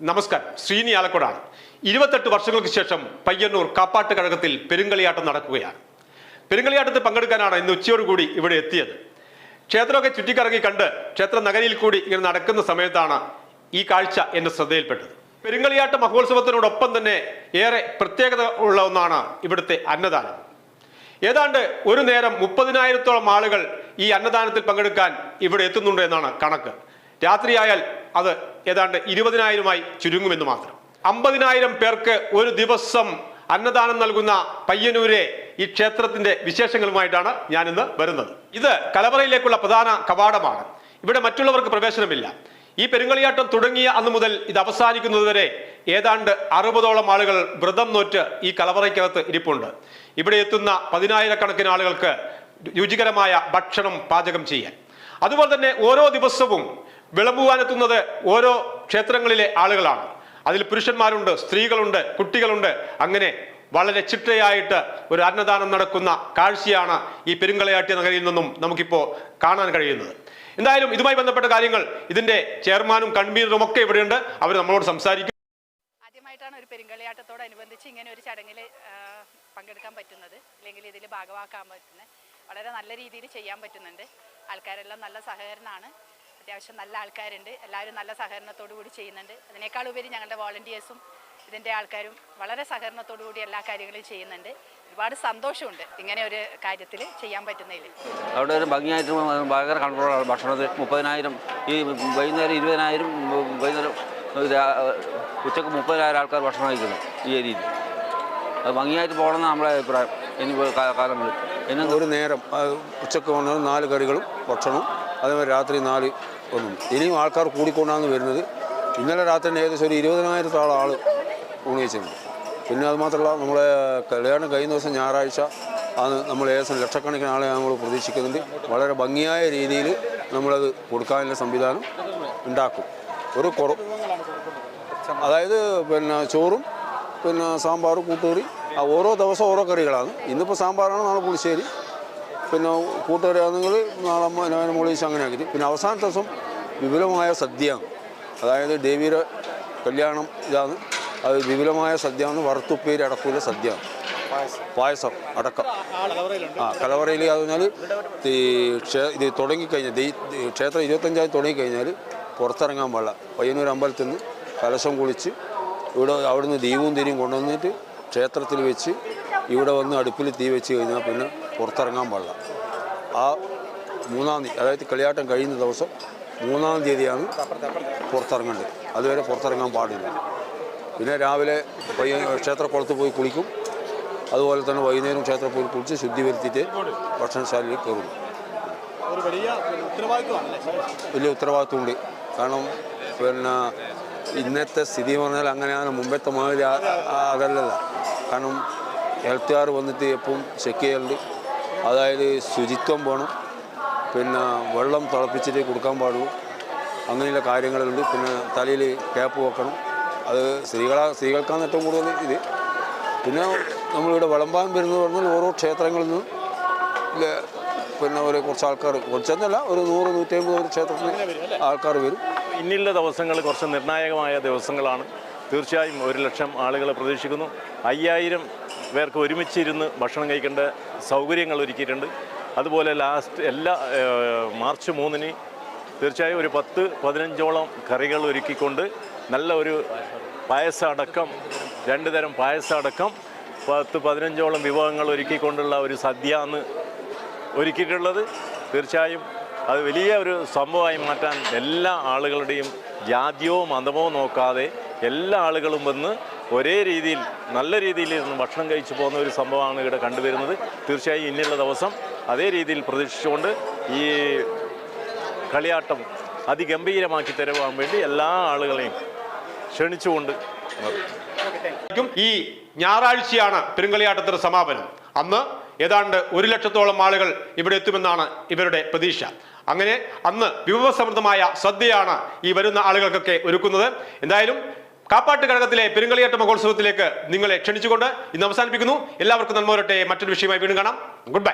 നമസ്കാരം. ശ്രീനി ആലക്കോടാണ്. ഇരുപത്തെട്ട് വർഷങ്ങൾക്ക് ശേഷം പയ്യന്നൂർ കാപ്പാട്ട് കഴകത്തിൽ പെരുങ്കളിയാട്ടം നടക്കുകയാണ്. പെരുങ്കളിയാട്ടത്തിൽ പങ്കെടുക്കാനാണ് ഇന്ന് ഉച്ചയോടുകൂടി ഇവിടെ എത്തിയത്. ക്ഷേത്രമൊക്കെ ചുറ്റിക്കറങ്ങി കണ്ട് ക്ഷേത്ര നഗരിയിൽ കൂടി ഇങ്ങനെ നടക്കുന്ന സമയത്താണ് ഈ കാഴ്ച എന്റെ ശ്രദ്ധയിൽപ്പെട്ടത്. പെരുങ്കളിയാട്ട മഹോത്സവത്തിനോടൊപ്പം തന്നെ ഏറെ പ്രത്യേകത ഉള്ള ഒന്നാണ് ഇവിടുത്തെ അന്നദാനം. ഏതാണ്ട് ഒരു നേരം മുപ്പതിനായിരത്തോളം ആളുകൾ ഈ അന്നദാനത്തിൽ പങ്കെടുക്കാൻ ഇവിടെ എത്തുന്നുണ്ട് എന്നാണ് കണക്ക്. രാത്രിയായാൽ അത് ഏതാണ്ട് ഇരുപതിനായിരമായി ചുരുങ്ങുമെന്ന് മാത്രം. അമ്പതിനായിരം പേർക്ക് ഒരു ദിവസം അന്നദാനം നൽകുന്ന പയ്യന്നൂരെ ഈ ക്ഷേത്രത്തിന്റെ വിശേഷങ്ങളുമായിട്ടാണ് ഞാൻ ഇന്ന് വരുന്നത്. ഇത് കലവറയിലേക്കുള്ള പ്രധാന കവാടമാണ്. ഇവിടെ മറ്റുള്ളവർക്ക് പ്രവേശനമില്ല. ഈ പെരുങ്കളിയാട്ടം തുടങ്ങിയ അന്ന് മുതൽ ഇത് അവസാനിക്കുന്നതുവരെ ഏതാണ്ട് അറുപതോളം ആളുകൾ വ്രതം നോറ്റ് ഈ കലവറയ്ക്കകത്ത് ഇരിപ്പുണ്ട്. ഇവിടെ എത്തുന്ന പതിനായിരക്കണക്കിന് ആളുകൾക്ക് രുചികരമായ ഭക്ഷണം പാചകം ചെയ്യാൻ. അതുപോലെ തന്നെ ഓരോ ദിവസവും വിളമ്പുവാനെത്തുന്നത് ഓരോ ക്ഷേത്രങ്ങളിലെ ആളുകളാണ്. അതിൽ പുരുഷന്മാരുണ്ട് സ്ത്രീകളുണ്ട് കുട്ടികളുണ്ട്. അങ്ങനെ വളരെ ചിട്ടയായിട്ട് ഒരു അന്നദാനം നടക്കുന്ന കാഴ്ചയാണ് ഈ പെരുങ്കളയാട്ടിയ നഗരിയിൽ നിന്നും നമുക്കിപ്പോൾ കാണാൻ കഴിയുന്നത്. എന്തായാലും ഇതുമായി ബന്ധപ്പെട്ട കാര്യങ്ങൾ ഇതിന്റെ ചെയർമാനും കൺവീനറും ഒക്കെ ഇവിടെയുണ്ട്. അവർ നമ്മളോട് സംസാരിക്കും. ആദ്യമായിട്ടാണ് ഒരു പെരുങ്കളിയാട്ടത്തോടനുബന്ധിച്ച് ഇങ്ങനെ ഒരു ചടങ്ങിൽ പങ്കെടുക്കാൻ പറ്റുന്നത്. അല്ലെങ്കിൽ ഇതിൽ ഭാഗമാക്കാൻ പറ്റുന്നത്. വളരെ നല്ല രീതിയിൽ ചെയ്യാൻ പറ്റുന്നുണ്ട്. ആൾക്കാരെല്ലാം നല്ല സഹകരണമാണ്. അത്യാവശ്യം നല്ല ആൾക്കാരുണ്ട്. എല്ലാവരും നല്ല സഹകരണത്തോടു കൂടി ചെയ്യുന്നുണ്ട്. അതിനേക്കാൾ ഉപരി ഞങ്ങളുടെ വോളണ്ടിയേഴ്സും ഇതിന്റെ ആൾക്കാരും വളരെ സഹകരണത്തോടു കൂടി എല്ലാ കാര്യങ്ങളും ചെയ്യുന്നുണ്ട്. ഒരുപാട് സന്തോഷമുണ്ട് ഇങ്ങനെ ഒരു കാര്യത്തിൽ ചെയ്യാൻ പറ്റുന്നതിൽ. അവിടെ ഒരു ഭംഗിയായിട്ട് ഭയങ്കര കൺട്രോളാണ് ഭക്ഷണത്തിൽ മുപ്പതിനായിരം ഈ വൈകുന്നേരം ഇരുപതിനായിരം വൈകുന്നേരം ഉച്ചയ്ക്ക് മുപ്പതിനായിരം ആൾക്കാർ ഭക്ഷണം കഴിക്കുന്നു ഈ ഏരിയയിൽ. അത് ഭംഗിയായിട്ട് പോകണമെന്ന് നമ്മുടെ അഭിപ്രായം. ഇനി കാലങ്ങളിൽ പിന്നെ ഒരു നേരം ഉച്ചയ്ക്ക് വന്നത് നാല് കറികളും ഭക്ഷണവും അതേമാതിരി രാത്രി നാല് ഒന്നും. ഇനിയും ആൾക്കാർ കൂടിക്കൊണ്ടാണ് വരുന്നത്. ഇന്നലെ രാത്രി ഏകദേശം ഒരു ഇരുപതിനായിരത്തോളം ആൾ ഊണ് പിന്നെ അതുമാത്രമല്ല നമ്മളെ കല്യാണം കഴിഞ്ഞ ദിവസം ഞായറാഴ്ച ആണ് നമ്മൾ ഏകദേശം ലക്ഷക്കണക്കിന് ആളെ നമ്മൾ പ്രതീക്ഷിക്കുന്നുണ്ട്. വളരെ ഭംഗിയായ രീതിയിൽ നമ്മളത് കൊടുക്കാനുള്ള സംവിധാനം ഉണ്ടാക്കും. ഒരു കുറ അതായത് പിന്നെ ചോറും പിന്നെ സാമ്പാർ കൂട്ടുകറി. ഓരോ ദിവസം ഓരോ കറികളാണ്. ഇന്നിപ്പോൾ സാമ്പാറാണ് നാളെ പുളിശ്ശേരി. പിന്നെ കൂട്ടുകാരാണെങ്കിൽ നാളെ നാളെ മുളീസ് അങ്ങനെ ആക്കി പിന്നെ അവസാന ദിവസം വിപുലമായ സദ്യയാണ്. അതായത് ദേവിയുടെ കല്യാണം ഇതാണ്. അത് വിപുലമായ സദ്യയാണ്. വറുത്തുപ്പേരി അടക്കൂല സദ്യയാണ്. പായസം. അടക്കം. ആ കലവറയിൽ അത് പറഞ്ഞാൽ ഈ ക്ഷേ- ഇത് തുടങ്ങിക്കഴിഞ്ഞാൽ ക്ഷേത്രം ഇരുപത്തഞ്ചായി തുടങ്ങിക്കഴിഞ്ഞാൽ പുറത്തിറങ്ങാൻ പാടില്ല. പയ്യന്നൂർ അമ്പലത്തിൽ നിന്ന് കലശം കുളിച്ച് ഇവിടെ അവിടുന്ന് ദീപവും തിരിയും കൊണ്ടുവന്നിട്ട് ക്ഷേത്രത്തിൽ വെച്ച് ഇവിടെ വന്ന് അടുപ്പിൽ തീ വെച്ച് കഴിഞ്ഞാൽ പിന്നെ പുറത്തിറങ്ങാൻ പാടില്ല. ആ മൂന്നാം തീയതി അതായത് കളിയാട്ടം കഴിയുന്ന ദിവസം മൂന്നാം തീയതിയാണ് പുറത്തിറങ്ങേണ്ടത്. അതുവരെ പുറത്തിറങ്ങാൻ പാടില്ല. പിന്നെ രാവിലെ പയ്യ ക്ഷേത്രക്കുളത്ത് പോയി കുളിക്കും. അതുപോലെ തന്നെ വൈകുന്നേരം ക്ഷേത്രത്തിൽ പോയി കുളിച്ച് ശുദ്ധി വരുത്തിയിട്ട് ഭക്ഷണശാലയിൽ കയറും വലിയ ഉത്തരവാദിത്വമുണ്ട്. കാരണം പിന്നെ ഇന്നത്തെ സ്ഥിതി എന്ന് പറഞ്ഞാൽ അങ്ങനെയാണ്. മുമ്പത്തെ മാതിരി അതല്ലല്ല. കാരണം ഹെൽത്തുകാർ വന്നിട്ട് എപ്പം ചെക്ക് ചെയ്യലുണ്ട്. അതായത് ശുചിത്വം വേണം. പിന്നെ വെള്ളം തിളപ്പിച്ചിട്ട് കൊടുക്കാൻ പാടുള്ളൂ. അങ്ങനെയുള്ള കാര്യങ്ങളുണ്ട്. പിന്നെ തലയിൽ ക്യാപ്പ് വെക്കണം. അത് സ്ത്രീകളാ സ്ത്രീകൾക്കാണ് ഏറ്റവും കൂടുതൽ ഇത്. പിന്നെ നമ്മളിവിടെ വിളമ്പാൻ വരുന്നത് പറഞ്ഞാൽ ഓരോ ക്ഷേത്രങ്ങളിൽ നിന്നും പിന്നെ ഒരു കുറച്ച് ആൾക്കാർ കുറച്ചെന്നല്ല ഒരു നൂറ് നൂറ്റമ്പത് അമ്പത് ക്ഷേത്രത്തിൽ ആൾക്കാർ വരും. ഇനിയുള്ള ദിവസങ്ങൾ കുറച്ച് നിർണായകമായ ദിവസങ്ങളാണ്. തീർച്ചയായും ഒരു ലക്ഷം ആളുകളെ പ്രതീക്ഷിക്കുന്നു. അയ്യായിരം പേർക്ക് ഒരുമിച്ചിരുന്ന് ഭക്ഷണം കഴിക്കേണ്ട സൗകര്യങ്ങൾ ഒരുക്കിയിട്ടുണ്ട്. അതുപോലെ ലാസ്റ്റ് എല്ലാ മാർച്ച് മൂന്നിന് തീർച്ചയായും ഒരു പത്ത് പതിനഞ്ചോളം കറികൾ ഒരുക്കിക്കൊണ്ട് നല്ല ഒരു പായസമടക്കം രണ്ട് തരം പായസമടക്കം പത്ത് പതിനഞ്ചോളം വിഭവങ്ങൾ ഒരുക്കിക്കൊണ്ടുള്ള ഒരു സദ്യ എന്ന് ഒരുക്കിയിട്ടുള്ളത്. തീർച്ചയായും അത് വലിയ ഒരു സംഭവമായി മാറ്റാൻ എല്ലാ ആളുകളുടെയും ജാതിയോ മതമോ നോക്കാതെ എല്ലാ ആളുകളും വന്ന് ഒരേ രീതിയിൽ നല്ല രീതിയിൽ ഇരുന്ന് ഭക്ഷണം കഴിച്ചു പോകുന്ന ഒരു സംഭവമാണ് ഇവിടെ കണ്ടുവരുന്നത്. തീർച്ചയായും ഇന്നുള്ള ദിവസം അതേ രീതിയിൽ പ്രതീക്ഷിച്ചുകൊണ്ട് ഈ കളിയാട്ടം അതിഗംഭീരമാക്കി തരുവാൻ വേണ്ടി എല്ലാ ആളുകളെയും ക്ഷണിച്ചുകൊണ്ട് ഈ ഞായറാഴ്ചയാണ് പെരുങ്കളിയാട്ടത്തിന്റെ സമാപനം. അന്ന് ഏതാണ്ട് ഒരു ലക്ഷത്തോളം ആളുകൾ ഇവിടെ എത്തുമെന്നാണ് ഇവരുടെ പ്രതീക്ഷ. അങ്ങനെ അന്ന് വിഭവസമൃദ്ധമായ സദ്യയാണ് ഈ വരുന്ന ആളുകൾക്കൊക്കെ ഒരുക്കുന്നത്. എന്തായാലും കാപ്പാട്ട് കഴകത്തിലെ പെരുങ്കളിയാട്ട മഹോത്സവത്തിലേക്ക് നിങ്ങളെ ക്ഷണിച്ചുകൊണ്ട് ഇന്ന് അവസാനിപ്പിക്കുന്നു. എല്ലാവർക്കും നന്മ വരട്ടെ. മറ്റൊരു വിഷയമായി വീണ്ടും കാണാം. Good bye